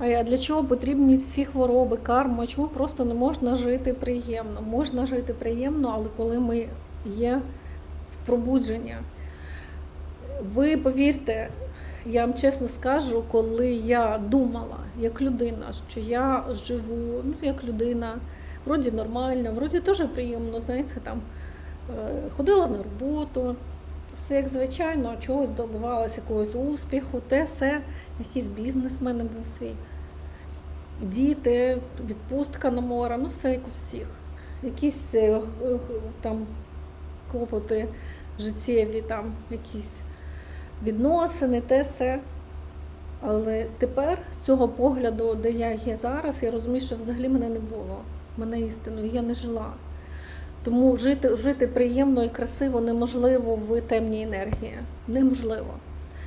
А для чого потрібні ці хвороби, карма? Чому просто не можна жити приємно? Можна жити приємно, але коли ми є в пробудженні. Ви повірте, я вам чесно скажу, коли я думала як людина, що я живу, ну як людина, вроді нормальна, вроді теж приємно, знаєте, там е, ходила на роботу, все як звичайно, чогось добивалася, якогось успіху, те все, якийсь бізнес в мене був свій. Діти, відпустка на море, ну все як у всіх. Якісь е, г- там клопоти життєві, там якісь відносини, те все. Але тепер з цього погляду, де я є зараз, я розумію, що взагалі мене не було. Мене істиною, я не жила. Тому жити, жити приємно і красиво неможливо в темній енергії. Неможливо.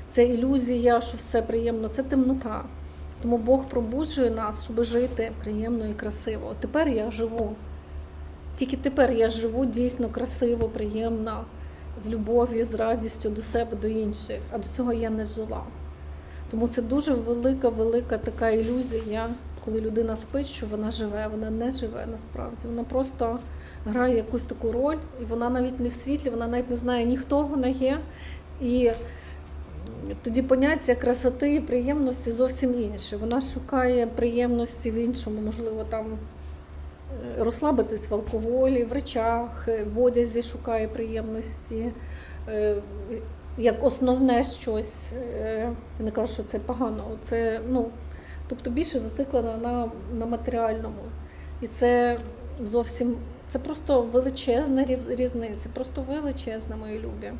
Це ілюзія, що все приємно, це темнота. Тому Бог пробуджує нас, щоб жити приємно і красиво. Тепер я живу. Тільки тепер я живу дійсно красиво, приємно, з любов'ю, з радістю до себе, до інших. А до цього я не жила. Тому це дуже велика, велика така ілюзія, коли людина спить, що вона живе, вона не живе насправді. Вона просто грає якусь таку роль, і вона навіть не в світлі, вона навіть не знає ні хто вона є. І тоді поняття красоти і приємності зовсім інше. Вона шукає приємності в іншому, можливо, там е, розслабитись в алкоголі, в речах, е, в одязі шукає приємності. Як основне щось, Е, я не кажу, що це погано. Це, ну, тобто більше зациклена на, на матеріальному. І це зовсім це просто величезна різниця, просто величезна, мої любі.